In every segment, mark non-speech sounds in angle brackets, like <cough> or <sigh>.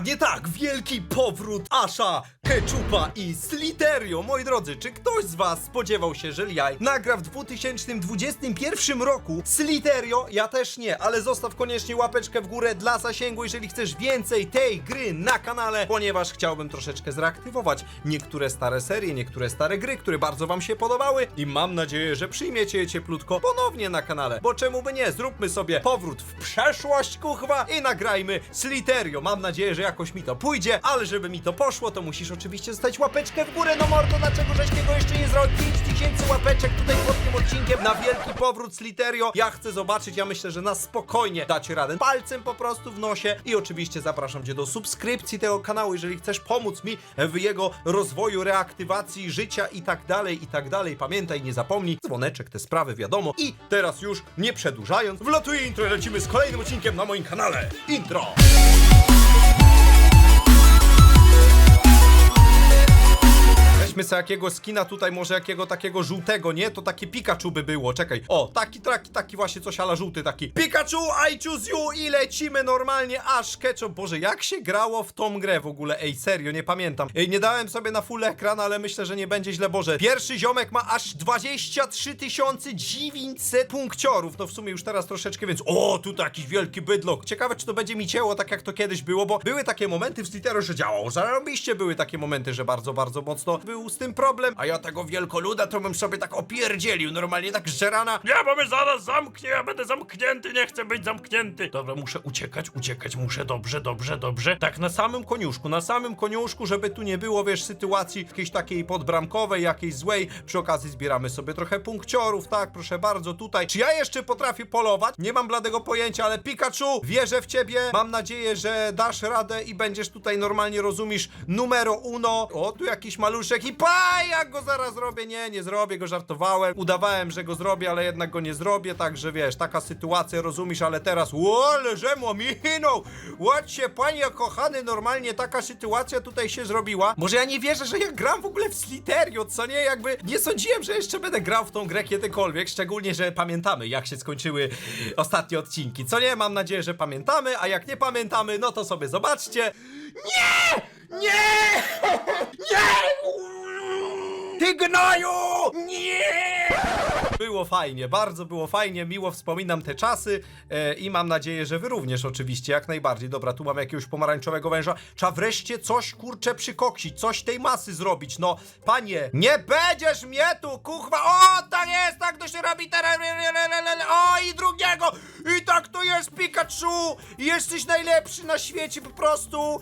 Dokładnie tak, wielki powrót Asha, Ketchupa i Sliterio. Moi drodzy, czy ktoś z was spodziewał się, że Liaj nagra w 2021 roku Sliterio? Ja też nie, ale zostaw koniecznie łapeczkę w górę dla zasięgu, jeżeli chcesz więcej tej gry na kanale, ponieważ chciałbym troszeczkę zreaktywować niektóre stare serie, niektóre stare gry, które bardzo wam się podobały i mam nadzieję, że przyjmiecie je cieplutko ponownie na kanale, bo czemu by nie? Zróbmy sobie powrót w przeszłość, kuchwa, i nagrajmy Sliterio. Mam nadzieję, że jakoś mi to pójdzie, ale żeby mi to poszło, to musisz oczywiście zostać łapeczkę w górę, no mordo, dlaczego żeś tego jeszcze nie zrobił? 5000 łapeczek tutaj pod tym odcinkiem na wielki powrót Sliterio. Ja chcę zobaczyć, ja myślę, że na spokojnie dacie radę. Palcem po prostu w nosie i oczywiście zapraszam cię do subskrypcji tego kanału, jeżeli chcesz pomóc mi w jego rozwoju, reaktywacji życia i tak dalej, i tak dalej. Pamiętaj, nie zapomnij, dzwoneczek, te sprawy wiadomo. I teraz już, nie przedłużając, wlatuje intro lecimy z kolejnym odcinkiem na moim kanale. Intro! Weźmy sobie jakiego skina tutaj, może jakiego takiego żółtego, nie? To takie Pikachu by było, czekaj. O, taki, taki, taki właśnie coś ala żółty, taki Pikachu, I choose you i lecimy normalnie aż ketchup. Boże, jak się grało w tą grę w ogóle? Ej, serio, nie pamiętam. Ej, nie dałem sobie na full ekran, ale myślę, że nie będzie źle. Boże, pierwszy ziomek ma aż 23 900 punkciorów. No w sumie już teraz troszeczkę więc. O, tutaj jakiś wielki bydlok. Ciekawe, czy to będzie mi cięło tak, jak to kiedyś było, bo były takie momenty w Slitero, że działało. Zarobiście były takie momenty, że bardzo, bardzo mocno był z tym problem. A ja tego wielkoluda to bym sobie tak opierdzielił. Normalnie tak żerana. Nie, bo mnie zaraz zamknie, ja będę zamknięty, nie chcę być zamknięty. Dobra, muszę uciekać, uciekać, muszę, dobrze, dobrze, dobrze. Tak na samym koniuszku, na samym koniuszku, żeby tu nie było, wiesz, sytuacji jakiejś takiej podbramkowej, jakiejś złej. Przy okazji zbieramy sobie trochę punkciorów, tak, proszę bardzo, tutaj. Czy ja jeszcze potrafię polować? Nie mam bladego pojęcia, ale Pikachu, wierzę w ciebie. Mam nadzieję, że dasz radę i będziesz tutaj normalnie, rozumiesz, numero uno. O, tu jakiś maluszek i pa, jak go zaraz zrobię. Nie, nie zrobię go, żartowałem. Udawałem, że go zrobię, ale jednak go nie zrobię, także wiesz, taka sytuacja, rozumiesz, ale teraz, o, ale że minął. Ładźcie, panie kochany, normalnie taka sytuacja tutaj się zrobiła. Może ja nie wierzę, że ja gram w ogóle w Sliterio, co nie? Jakby nie sądziłem, że jeszcze będę grał w tą grę kiedykolwiek, szczególnie, że pamiętamy, jak się skończyły ostatnie odcinki, co nie? Mam nadzieję, że pamiętamy, a jak nie pamiętamy, no to sobie zobaczcie. Nie! Nie! <laughs> Nie! Ty gnoju! Nie! Było fajnie, bardzo było fajnie, miło wspominam te czasy e, i mam nadzieję, że wy również oczywiście, jak najbardziej. Dobra, tu mam jakiegoś pomarańczowego węża. Trzeba wreszcie coś, kurczę, przykoksić, coś tej masy zrobić, no. Panie, nie będziesz mnie tu, kuchwa! O, tak tak to się robi teraz! O, i drugiego! I tak to jest, Pikachu! Jesteś najlepszy na świecie, po prostu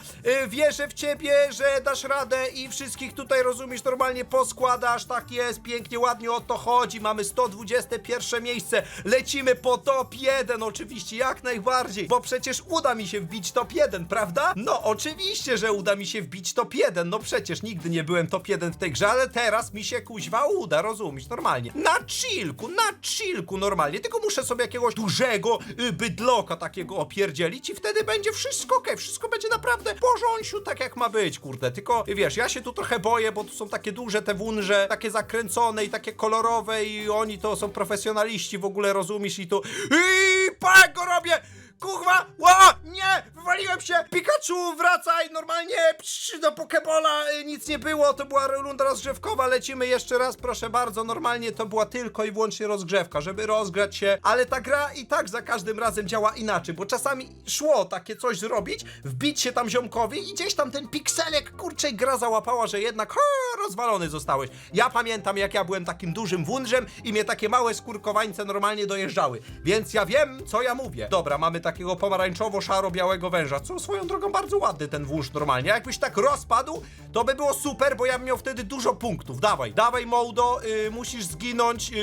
wierzę w ciebie, że dasz radę i wszystkich tutaj, rozumiesz, normalnie poskładasz, tak jest, pięknie, ładnie o to chodzi, mamy 121 miejsce, lecimy po top 1 oczywiście, jak najbardziej, bo przecież uda mi się wbić top 1, prawda? No oczywiście, że uda mi się wbić top 1, no przecież nigdy nie byłem top 1 w tej grze, ale teraz mi się kuźwa uda, rozumiesz, normalnie. Na chillku, na chillku normalnie, tylko muszę sobie jakiegoś dużego y, bydloka takiego opierdzielić i wtedy będzie wszystko okej, wszystko będzie naprawdę w porządku, tak jak ma być, kurde, tylko wiesz, ja się tu trochę boję, bo tu są takie duże te wunże, takie zakręcone i takie kolorowe i oni to są profesjonaliści w ogóle, rozumiesz, i tu i pa, go robię! Kuchwa! Ła! Nie! Wywaliłem się! Pikachu, wracaj! Normalnie! Psz, do Pokebola y, nic nie było, to była runda rozgrzewkowa. Lecimy jeszcze raz, proszę bardzo. Normalnie to była tylko i wyłącznie rozgrzewka, żeby rozgrać się, ale ta gra i tak za każdym razem działa inaczej, bo czasami szło takie coś zrobić, wbić się tam ziomkowi i gdzieś tam ten pikselek, kurczę, gra załapała, że jednak ha, rozwalony zostałeś. Ja pamiętam, jak ja byłem takim dużym wundrzem i mnie takie małe skórkowańce normalnie dojeżdżały, więc ja wiem, co ja mówię. Dobra, mamy takiego pomarańczowo-szaro-białego węża, co swoją drogą bardzo ładny ten wąż normalnie. Jakbyś tak rozpadł, to by było super, bo ja bym miał wtedy dużo punktów. Dawaj, dawaj Mołdo, y, musisz zginąć. Yy,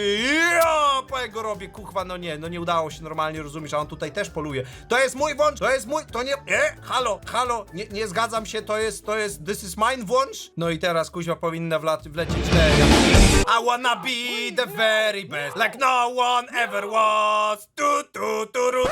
po jego robię, kuchwa, no nie, no nie udało się normalnie, rozumiesz, a on tutaj też poluje. To jest mój wąż, to jest mój, to nie, e, halo, halo, nie, nie zgadzam się, to jest, to jest, this is mine wąż. No i teraz kuźwa powinna wla- wlecieć Leja. I wanna be the very best, like no one ever was. Tu, tu, tu, ru.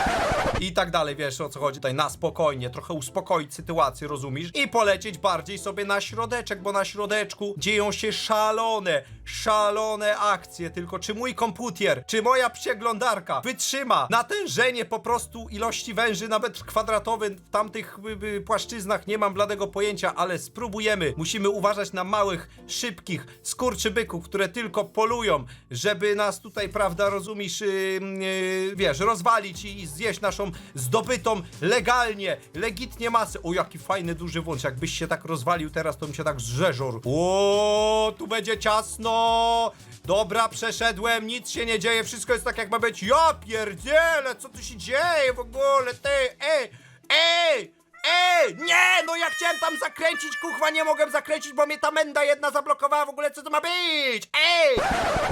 I tak dalej, wiesz o co chodzi tutaj, na spokojnie, trochę uspokoić sytuację, rozumiesz? I polecieć bardziej sobie na środeczek, bo na środeczku dzieją się szalone, szalone akcje, tylko czy mój komputer, czy moja przeglądarka wytrzyma natężenie po prostu ilości węży na metr kwadratowy w tamtych y, y, płaszczyznach, nie mam bladego pojęcia, ale spróbujemy. Musimy uważać na małych, szybkich skurczybyków, które tylko polują, żeby nas tutaj, prawda, rozumiesz, yy, yy, wiesz, rozwalić i zjeść naszą zdobytą legalnie, legitnie masę. O, jaki fajny, duży wąż. Jakbyś się tak rozwalił teraz, to bym się tak zżeżor. O, tu będzie ciasno. Dobra, przeszedłem, nic się nie dzieje, wszystko jest tak jak ma być. Ja pierdzielę, co tu się dzieje w ogóle, ty, ej, ej! Ej! Nie! No ja chciałem tam zakręcić, kuchwa, nie mogłem zakręcić, bo mnie ta menda jedna zablokowała w ogóle, co to ma być? Ej!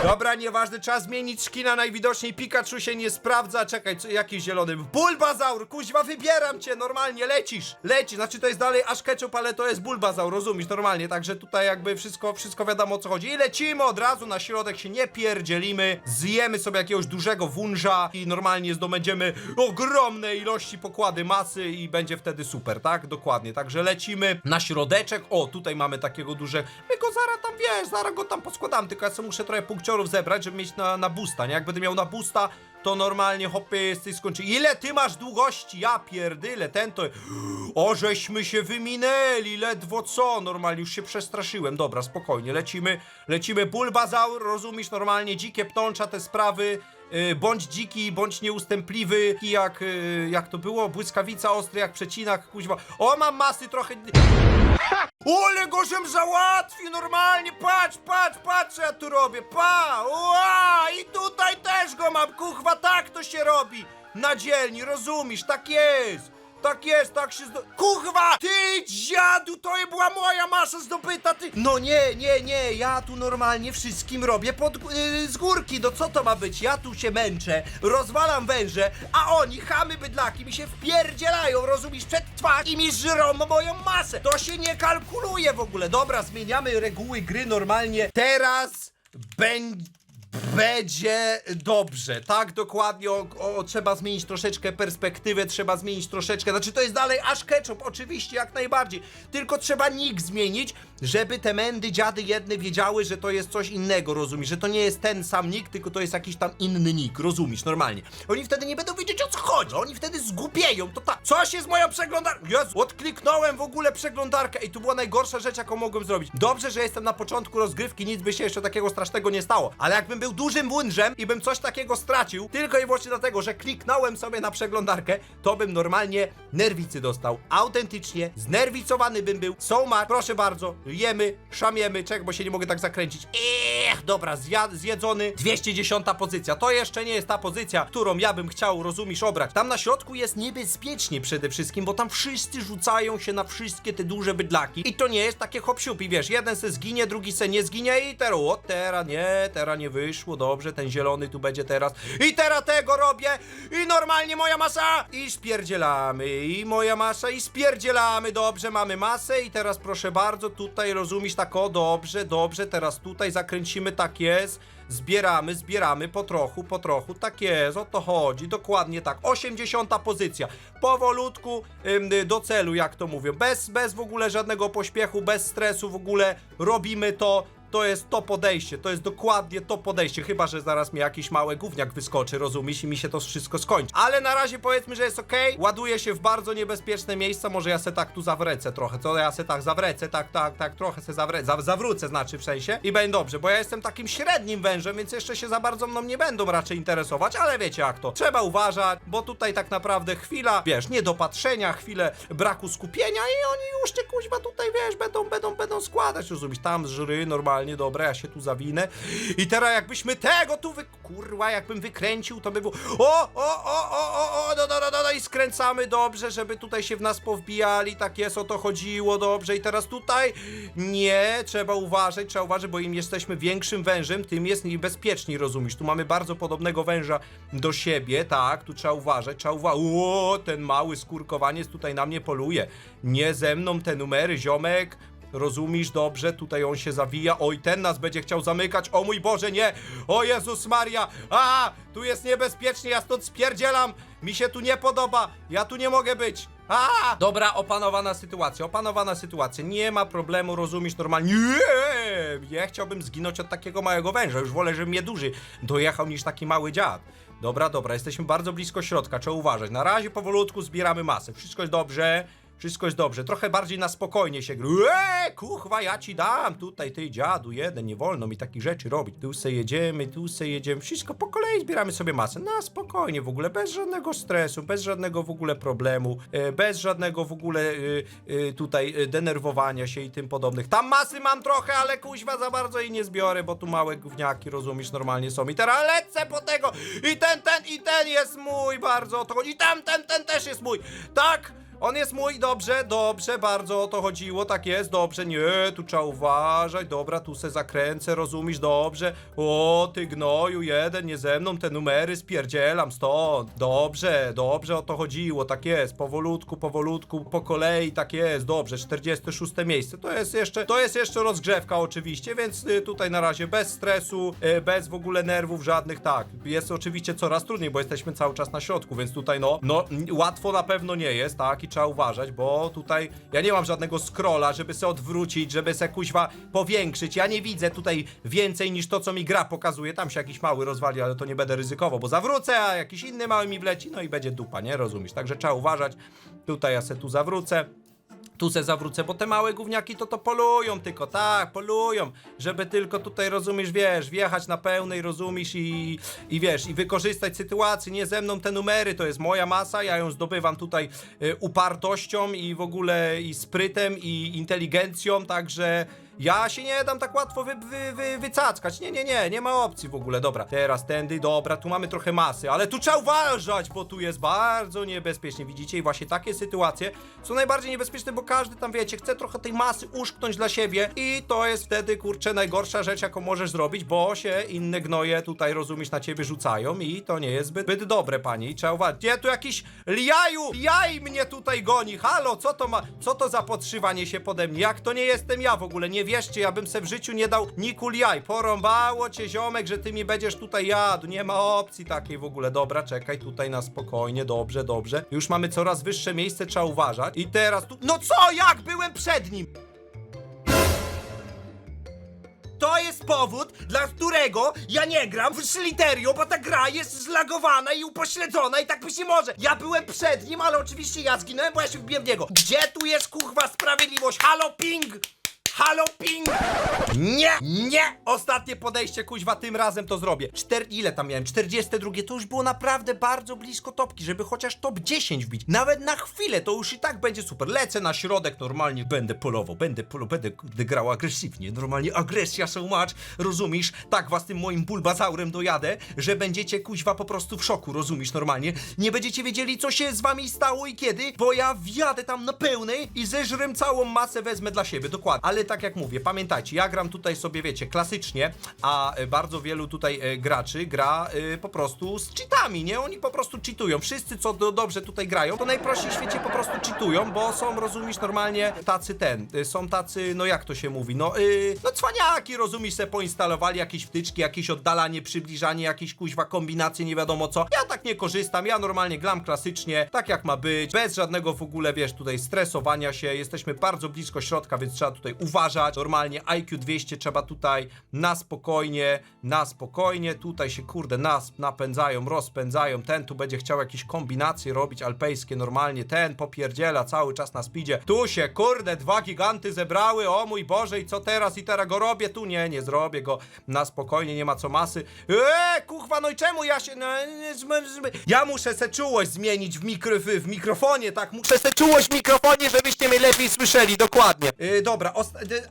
Dobra, nieważne, trzeba zmienić szkina, najwidoczniej Pikachu się nie sprawdza, czekaj, co, jaki zielony? Bulbazaur, kuźwa, wybieram cię, normalnie, lecisz, lecisz, znaczy to jest dalej aż ketchup, ale to jest Bulbazaur, rozumiesz, normalnie, także tutaj jakby wszystko, wszystko wiadomo o co chodzi i lecimy od razu na środek, się nie pierdzielimy, zjemy sobie jakiegoś dużego wunża i normalnie zdobędziemy ogromne ilości pokłady masy i będzie wtedy super, tak? Dokładnie, także lecimy na środeczek, o, tutaj mamy takiego dużego, my go zaraz tam, wiesz, zaraz go tam poskładam, tylko ja sobie muszę trochę punkciorów zebrać, żeby mieć na, na boosta, nie? Jak będę miał na boosta, to normalnie hopy jesteś skończy. Ile ty masz długości? Ja pierdyle, ten to... O, żeśmy się wyminęli, ledwo co, normalnie już się przestraszyłem. Dobra, spokojnie, lecimy, lecimy, Bulbazaur, rozumiesz, normalnie, dzikie pnącza, te sprawy... Y, Bądź dziki, bądź nieustępliwy, jak, y, jak to było, błyskawica ostry jak przecinak, kuźwa. O, mam masy trochę... <laughs> Ole go żem załatwił normalnie, patrz, patrz, patrz co ja tu robię, pa, ua, i tutaj też go mam, kuchwa, tak to się robi, na dzielni, rozumiesz, tak jest, tak jest, tak się zdo... Kuchwa, ty dziadu, to je była moja masa zdobyta, ty... No nie, nie, nie, ja tu normalnie wszystkim robię pod, yy, z górki, no co to ma być, ja tu się męczę, rozwalam węże, a oni, chamy bydlaki, mi się wpierdzielają, rozumiesz, przed twarz i mi żrą moją masę, to się nie kalkuluje w ogóle, dobra, zmieniamy reguły gry normalnie, teraz będzie... Będzie dobrze, tak dokładnie. O, o, trzeba zmienić troszeczkę perspektywę, trzeba zmienić troszeczkę. Znaczy, to jest dalej aż ketchup, oczywiście, jak najbardziej. Tylko trzeba nick zmienić, żeby te mędy, dziady jedne wiedziały, że to jest coś innego, rozumiesz? Że to nie jest ten sam nick, tylko to jest jakiś tam inny nick, rozumiesz? Normalnie. Oni wtedy nie będą wiedzieć o co chodzi. Oni wtedy zgłupieją, to tak. Co się z moją przeglądarką? Jezu, odkliknąłem w ogóle przeglądarkę i to była najgorsza rzecz, jaką mogłem zrobić. Dobrze, że jestem na początku rozgrywki, nic by się jeszcze takiego strasznego nie stało. Ale jakbym był dużym błędrzem i bym coś takiego stracił, tylko i wyłącznie dlatego, że kliknąłem sobie na przeglądarkę, to bym normalnie nerwicy dostał. Autentycznie, znerwicowany bym był. So much, proszę bardzo, jemy, szamiemy, czek, bo się nie mogę tak zakręcić. Ech, dobra, zja- zjedzony. 210 pozycja. To jeszcze nie jest ta pozycja, którą ja bym chciał, rozumiesz, obrać. Tam na środku jest niebezpiecznie przede wszystkim, bo tam wszyscy rzucają się na wszystkie te duże bydlaki. I to nie jest takie hop siup. I wiesz, jeden se zginie, drugi se nie zginie i teraz, o, teraz nie, teraz nie wyszło, dobrze, ten zielony tu będzie teraz. I teraz tego robię i normalnie moja masa i spierdzielamy. I moja masa i spierdzielamy. Dobrze, mamy masę i teraz proszę bardzo, tutaj rozumiesz tak o, dobrze, dobrze, teraz tutaj zakręcimy, tak jest. Zbieramy, zbieramy po trochu, po trochu, tak jest, o to chodzi, dokładnie tak. 80 pozycja, powolutku ym, do celu, jak to mówią, bez, bez w ogóle żadnego pośpiechu, bez stresu w ogóle robimy to. To jest to podejście, to jest dokładnie to podejście, chyba że zaraz mi jakiś mały gówniak wyskoczy, rozumiesz, i mi się to wszystko skończy. Ale na razie powiedzmy, że jest ok, ładuję się w bardzo niebezpieczne miejsca, może ja se tak tu zawrecę trochę, co? Ja se tak zawrecę, tak, tak, tak, trochę se zawrecę, za, zawrócę znaczy w sensie. I będzie dobrze, bo ja jestem takim średnim wężem, więc jeszcze się za bardzo mną nie będą raczej interesować, ale wiecie jak to, trzeba uważać, bo tutaj tak naprawdę chwila, wiesz, niedopatrzenia, chwilę braku skupienia i oni już cię kuźwa tutaj, wiesz, będą, będą, będą składać, rozumiesz, tam żry normalnie, dobra, ja się tu zawinę. I teraz jakbyśmy tego tu wy... kurwa, jakbym wykręcił, to by było o, o, o, o, o, o, no, no, no, no, no i skręcamy dobrze, żeby tutaj się w nas powbijali, tak jest, o to chodziło, dobrze. I teraz tutaj nie, trzeba uważać, trzeba uważać, bo im jesteśmy większym wężem, tym jest niebezpieczniej, rozumiesz, tu mamy bardzo podobnego węża do siebie, tak, tu trzeba uważać, trzeba uważać, o, ten mały skurkowaniec tutaj na mnie poluje, nie ze mną te numery, ziomek, rozumiesz, dobrze, tutaj on się zawija, oj, ten nas będzie chciał zamykać, o mój Boże, nie, o Jezus Maria, a, tu jest niebezpiecznie, ja stąd spierdzielam, mi się tu nie podoba, ja tu nie mogę być, a! Dobra, opanowana sytuacja, opanowana sytuacja, nie ma problemu, rozumiesz, normalnie, nie, ja chciałbym zginąć od takiego małego węża, już wolę, żeby mnie duży dojechał niż taki mały dziad. Dobra, dobra, jesteśmy bardzo blisko środka, trzeba uważać. Na razie powolutku zbieramy masę. Wszystko jest dobrze, wszystko jest dobrze. Trochę bardziej na spokojnie się gry. Eee, kuchwa, ja ci dam tutaj, ty dziadu, jeden, nie wolno mi takich rzeczy robić. Tu se jedziemy, tu se jedziemy, wszystko po kolei zbieramy sobie masę. Na spokojnie w ogóle, bez żadnego stresu, bez żadnego w ogóle problemu, e, bez żadnego w ogóle e, e, tutaj denerwowania się i tym podobnych. Tam masy mam trochę, ale kuźwa za bardzo jej nie zbiorę, bo tu małe gówniaki, rozumiesz, normalnie są. I teraz lecę po tego i ten, ten, i ten jest mój, bardzo. I tam, ten, ten też jest mój. Tak! On jest mój, dobrze, dobrze, bardzo o to chodziło, tak jest, dobrze, nie, tu trzeba uważać, dobra, tu se zakręcę, rozumiesz, dobrze, o, ty gnoju, jeden, nie ze mną, te numery spierdzielam stąd, dobrze, dobrze o to chodziło, tak jest, powolutku, powolutku, po kolei, tak jest, dobrze, 46 miejsce, to jest jeszcze, to jest jeszcze rozgrzewka oczywiście, więc y, tutaj na razie bez stresu, y, bez w ogóle nerwów żadnych, tak, jest oczywiście coraz trudniej, bo jesteśmy cały czas na środku, więc tutaj no, no, łatwo na pewno nie jest, tak, i trzeba uważać, bo tutaj ja nie mam żadnego scrolla, żeby se odwrócić, żeby se kuźwa powiększyć. Ja nie widzę tutaj więcej niż to, co mi gra pokazuje. Tam się jakiś mały rozwali, ale to nie będę ryzykował, bo zawrócę, a jakiś inny mały mi wleci, no i będzie dupa, nie? Rozumiesz? Także trzeba uważać. Tutaj ja se tu zawrócę. Tu se zawrócę, bo te małe gówniaki to to polują tylko, tak, polują, żeby tylko tutaj, rozumiesz, wiesz, wjechać na pełnej, rozumiesz i, i wiesz, i wykorzystać sytuację, nie ze mną te numery, to jest moja masa, ja ją zdobywam tutaj y, upartością i w ogóle i sprytem i inteligencją, także ja się nie dam tak łatwo wy, wy, wy, wycackać. Nie, nie, nie, nie ma opcji w ogóle. Dobra, teraz tędy, dobra, tu mamy trochę masy, ale tu trzeba uważać, bo tu jest bardzo niebezpiecznie. Widzicie? I właśnie takie sytuacje są najbardziej niebezpieczne, bo każdy tam, wiecie, chce trochę tej masy uszknąć dla siebie i to jest wtedy, kurczę, najgorsza rzecz, jaką możesz zrobić, bo się inne gnoje tutaj, rozumiesz, na ciebie rzucają i to nie jest zbyt, zbyt dobre, pani. Trzeba uważać. Gdzie tu jakiś liaju? Jaj mnie tutaj goni. Halo, co to ma, co to za podszywanie się pode mnie? Jak to nie jestem ja w ogóle? Nie wierzcie, ja bym se w życiu nie dał nikul jaj. Porąbało cię ziomek, że ty mi będziesz tutaj jadł. Nie ma opcji takiej w ogóle. Dobra, czekaj tutaj na spokojnie, dobrze, dobrze. Już mamy coraz wyższe miejsce, trzeba uważać. I teraz tu... No co, jak? Byłem przed nim! To jest powód, dla którego ja nie gram w Sliterium, bo ta gra jest zlagowana i upośledzona i tak być nie może. Ja byłem przed nim, ale oczywiście ja zginąłem, bo ja się wbiłem w niego. Gdzie tu jest kurwa sprawiedliwość? Halo ping! Halo ping! Nie! Nie! Ostatnie podejście, kuźwa, tym razem to zrobię. Czter... Ile tam miałem? 42. To już było naprawdę bardzo blisko topki, żeby chociaż top 10 wbić. Nawet na chwilę, to już i tak będzie super. Lecę na środek, normalnie będę polował, będę polował, będę kurde, grał agresywnie. Normalnie agresja so much, rozumiesz? Tak was tym moim bulbazaurem dojadę, że będziecie kuźwa po prostu w szoku, rozumiesz normalnie? Nie będziecie wiedzieli, co się z wami stało i kiedy, bo ja wjadę tam na pełnej i zeżrem całą masę wezmę dla siebie, dokładnie. Ale tak jak mówię, pamiętajcie, ja gram tutaj sobie, wiecie, klasycznie, a e, bardzo wielu tutaj e, graczy gra e, po prostu z cheatami, nie? Oni po prostu cheatują. Wszyscy, co do, dobrze tutaj grają, to najprościej w świecie po prostu cheatują, bo są, rozumiesz, normalnie tacy ten, są tacy, no jak to się mówi, no, y, no cwaniaki, rozumiesz, se poinstalowali jakieś wtyczki, jakieś oddalanie, przybliżanie, jakieś kuźwa kombinacje, nie wiadomo co. Ja tak nie korzystam, ja normalnie gram klasycznie, tak jak ma być, bez żadnego w ogóle, wiesz, tutaj stresowania się, jesteśmy bardzo blisko środka, więc trzeba tutaj uważać, normalnie IQ 200 trzeba tutaj na spokojnie, na spokojnie, tutaj się kurde nas napędzają, rozpędzają, ten tu będzie chciał jakieś kombinacje robić alpejskie. Normalnie, ten popierdziela cały czas na speedzie, tu się kurde dwa giganty zebrały, o mój Boże i co teraz? I teraz go robię, tu? Nie, nie zrobię go. Na spokojnie, nie ma co masy, eee kuchwa, no i czemu ja się, no, ja muszę se czułość zmienić w, mikro, w, w mikrofonie, tak, muszę se czułość w mikrofonie, żebyście mnie lepiej słyszeli, dokładnie. Yy, dobra,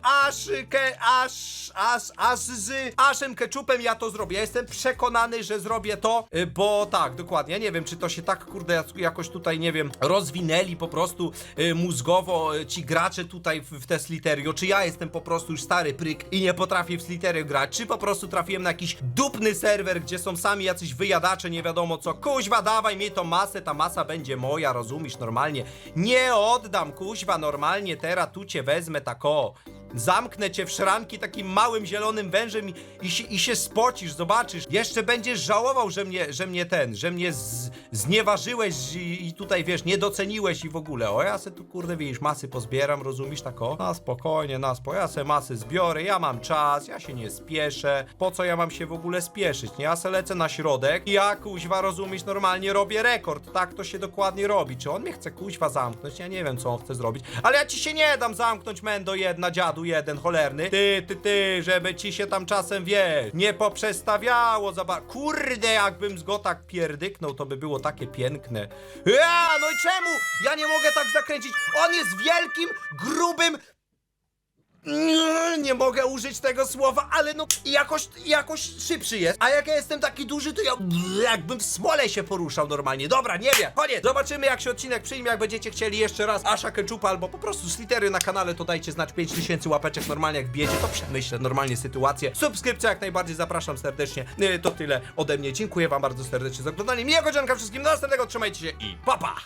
aż, ke, aż, aż, aż z aszem ketchupem ja to zrobię. Ja jestem przekonany, że zrobię to, y, bo tak, dokładnie. Ja nie wiem, czy to się tak, kurde, jak- jakoś tutaj, nie wiem, rozwinęli po prostu y, mózgowo y, ci gracze tutaj w, w te Sliterio, czy ja jestem po prostu już stary pryk i nie potrafię w Sliterio grać, czy po prostu trafiłem na jakiś dupny serwer, gdzie są sami jacyś wyjadacze, nie wiadomo co. Kuźwa, dawaj mi tą masę, ta masa będzie moja, rozumiesz, normalnie. Nie oddam, kuźwa, normalnie, teraz tu cię wezmę tak o. Zamknę cię w szranki takim małym zielonym wężem i, i, się, i się spocisz, zobaczysz. Jeszcze będziesz żałował, że mnie, że mnie ten, że mnie z, znieważyłeś i, i tutaj wiesz, nie doceniłeś i w ogóle. O, ja se tu kurde widzisz, masy pozbieram, rozumiesz tak o? Na spokojnie, na spokojnie, ja se masy zbiorę, ja mam czas, ja się nie spieszę. Po co ja mam się w ogóle spieszyć? Nie, ja se lecę na środek i ja kuźwa, rozumiesz, normalnie robię rekord. Tak to się dokładnie robi. Czy on mnie chce kuźwa zamknąć? Ja nie wiem, co on chce zrobić. Ale ja ci się nie dam zamknąć, mendo jedna, dziadu jeden, cholerny. Ty, ty, ty, żeby ci się tam czasem, wiesz, nie poprzestawiało za ba- Kurde, jakbym z go tak pierdyknął, to by było takie piękne. Ja, no i czemu? Ja nie mogę tak zakręcić. On jest wielkim, grubym, nie, mogę użyć tego słowa, ale no jakoś, jakoś szybszy jest. A jak ja jestem taki duży, to ja jakbym w smole się poruszał normalnie. Dobra, nie wiem, koniec. Zobaczymy jak się odcinek przyjmie, jak będziecie chcieli jeszcze raz Asha Ketchupa albo po prostu slitery na kanale, to dajcie znać 5000 łapeczek normalnie jak bijecie, to przemyślę normalnie sytuację. Subskrypcja jak najbardziej, zapraszam serdecznie. Yy, To tyle ode mnie, dziękuję wam bardzo serdecznie za oglądanie. Miłego dzionka wszystkim, do następnego, trzymajcie się i pa pa!